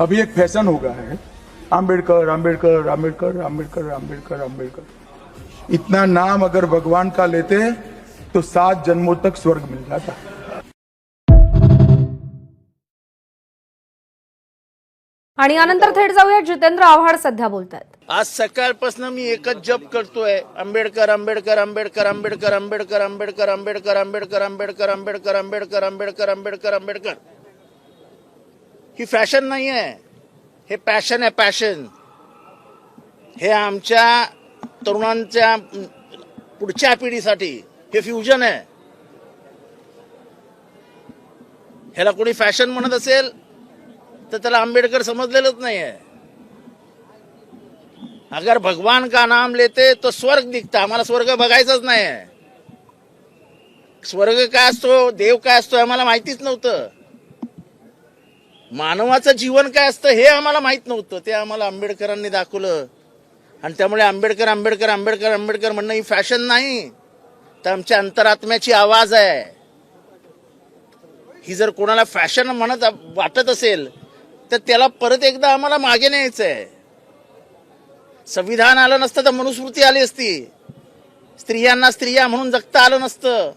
अभी एक फैशन हो गया है आम्बेडकर आम्बेडकर आम्बेडकर आम्बेडकर आम्बेडकर आम्बेडकर इतना नाम अगर भगवान का लेते तो सात जन्मों तक स्वर्ग मिल जाता आणि यानंतर थेट जाऊया जितेंद्र आव्हाड सध्या बोलतायत आज सकाळपासून मी एकच जप करतोय आंबेडकर आंबेडकर आंबेडकर आंबेडकर आंबेडकर आंबेडकर आंबेडकर आंबेडकर आंबेडकर आंबेडकर आंबेडकर आंबेडकर आंबेडकर आंबेडकर ही फॅशन नाही आहे हे पॅशन आहे पॅशन. हे आमच्या तरुणांच्या पुढच्या पिढीसाठी हे फ्युजन आहे. ह्याला कोणी फॅशन म्हणत असेल तर त्याला आंबेडकर समजलेलंच नाही आहे अगर भगवान का नाम लेते तो स्वर्ग दिखता. आम्हाला स्वर्ग बघायचाच नाही आहे स्वर्ग काय असतो देव काय असतो आम्हाला माहितीच नव्हतं. मानवाचं जीवन काय असतं हे आम्हाला माहीत नव्हतं. ते आम्हाला आंबेडकरांनी दाखवलं. आणि त्यामुळे आंबेडकर आंबेडकर आंबेडकर आंबेडकर म्हणणं ही फॅशन नाही. तर आमच्या अंतरात्म्याची आवाज आहे. ही जर कोणाला फॅशन म्हणत वाटत असेल तर त्याला परत एकदा आम्हाला मागे न्यायचं आहे संविधान आलं नसतं तर मनुस्मृती आली असती. स्त्रियांना स्त्रिया म्हणून जगता आलं नसतं.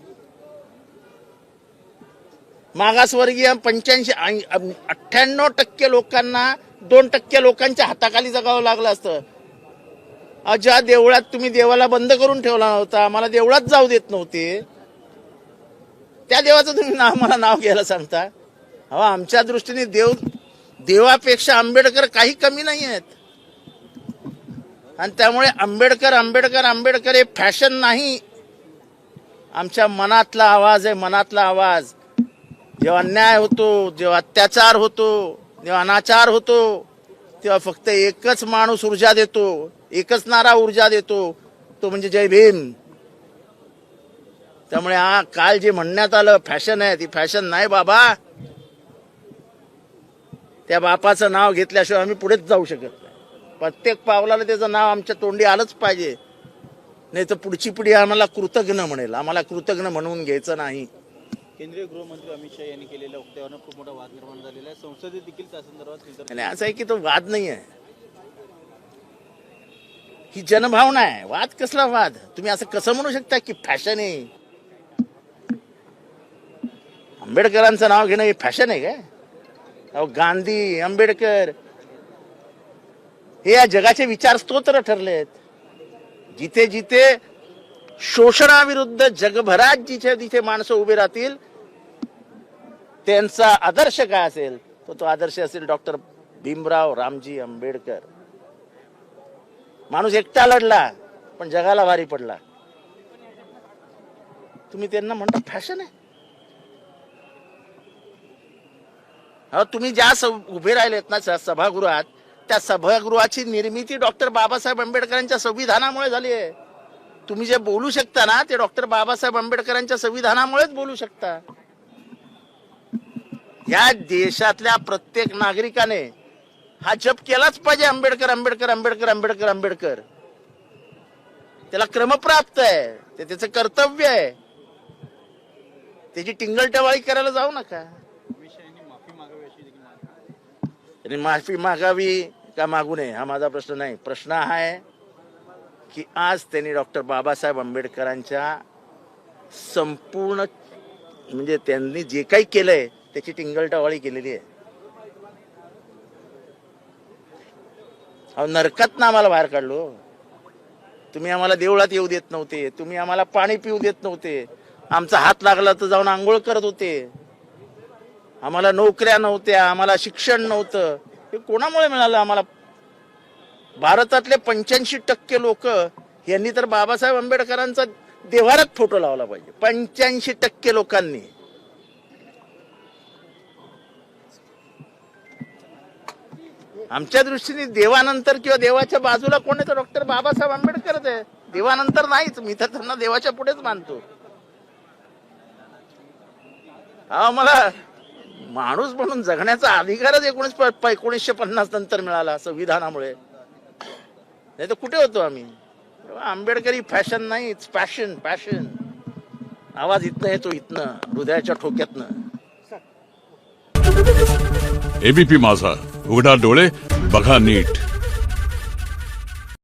मागासवर्गीय पंच्याऐंशी अठ्ठ्याण्णव टक्के लोकांना दोन टक्के लोकांच्या हाताखाली जगावं लागलं असतं. ज्या देवळात तुम्ही देवाला बंद करून ठेवला नव्हता मला देवळात जाऊ देत नव्हते. त्या देवाचं तुम्ही नाव मला नाव घ्यायला सांगता? अहो आमच्या दृष्टीने देव देवापेक्षा आंबेडकर काही कमी नाही आहेत. आणि त्यामुळे आंबेडकर आंबेडकर आंबेडकर हे फॅशन नाही. आमच्या मनातला आवाज आहे मनातला आवाज. जेव्हा अन्याय होतो जेव्हा अत्याचार होतो जेव्हा अनाचार होतो तेव्हा फक्त एकच माणूस ऊर्जा देतो एकच नारा ऊर्जा देतो तो म्हणजे जय भीम. त्यामुळे हा काल जे म्हणण्यात आलं फॅशन आहे ती फॅशन नाही बाबा. त्या बापाचं नाव घेतल्याशिवाय आम्ही पुढेच जाऊ शकत नाही. प्रत्येक पावलाला त्याचं नाव आमच्या तोंडी आलंच पाहिजे. नाही तर पुढची पिढी आम्हाला कृतज्ञ म्हणेल. आम्हाला कृतज्ञ म्हणून घ्यायचं नाही. केंद्रीय गृहमंत्री अमित शहा यांनी केलेल्या वक्तव्यानं खूप मोठा वाद निर्माण झालेला आहे. संसदेत देखील त्या संदर्भात आणि असं आहे की तो वाद नाही आहे. ही जनभावना आहे. वाद कसला वाद? तुम्ही असं कसं म्हणू शकता की फॅशन आहे? आंबेडकरांचं नाव घेणं हे फॅशन आहे काय? अहो गांधी आंबेडकर. हे या जगाचे विचार स्तोत्र ठरलेत. जिथे जिथे शोषणाविरुद्ध जगभरात जिथे जिथे माणसं उभी राहतील त्यांचा आदर्श काय असेल? तो तो आदर्श असेल डॉक्टर भीमराव रामजी आंबेडकर. माणूस एकटा लढला पण जगाला भारी पडला. तुम्ही त्यांना म्हणता फॅशन आहे? तुम्ही ज्या उभे राहिलेत ना सभागृहात त्या सभागृहाची निर्मिती डॉक्टर बाबासाहेब आंबेडकरांच्या संविधानामुळे झाली आहे. तुम्ही जे बोलू शकता ना ते डॉक्टर बाबासाहेब आंबेडकरांच्या संविधानामुळेच बोलू शकता. या देशातल्या प्रत्येक नागरिकाने हा जप केलाच पाहिजे आंबेडकर आंबेडकर आंबेडकर आंबेडकर आंबेडकर. त्याला क्रमप्राप्त आहे. ते त्याचं कर्तव्य आहे. त्याची टिंगलटवाळी करायला जाऊ नका. त्यांनी माफी मागावी का मागू नये हा माझा प्रश्न नाही. प्रश्न हा आहे की आज त्यांनी डॉक्टर बाबासाहेब आंबेडकरांच्या संपूर्ण म्हणजे त्यांनी जे काही केलंय त्याची टिंगलटवाळी केलेली आहे. अहो नरकात ना आम्हाला बाहेर काढलो हो. तुम्ही आम्हाला देवळात येऊ देत नव्हते तुम्ही आम्हाला पाणी पिऊ देत नव्हते. आमचा हात लागला तर जाऊन आंघोळ करत होते. आम्हाला नोकऱ्या नव्हत्या आम्हाला शिक्षण नव्हतं. हे कोणामुळे मिळालं आम्हाला? भारतातले पंच्याऐंशी टक्के लोक यांनी तर बाबासाहेब आंबेडकरांचा देवारात फोटो लावला पाहिजे. पंच्याऐंशी टक्के लोकांनी. आमच्या दृष्टीने देवानंतर किंवा देवाच्या बाजूला कोण आहे तर डॉक्टर बाबासाहेब आंबेडकरच आहे. देवानंतर नाहीच मी तर त्यांना देवाच्या पुढेच मानतो. हा मला माणूस म्हणून जगण्याचा अधिकारच एकोणीस प- एकोणीसशे पन्नास नंतर मिळाला संविधानामुळे. नाही तर कुठे होतो आम्ही? तेव्हा आंबेडकरी फॅशन नाही पॅशन पॅशन आवाज इथनं येतो इथनं हृदयाच्या ठोक्यातनं. एबीपी माझा. उघडा डोळे बघा नीट.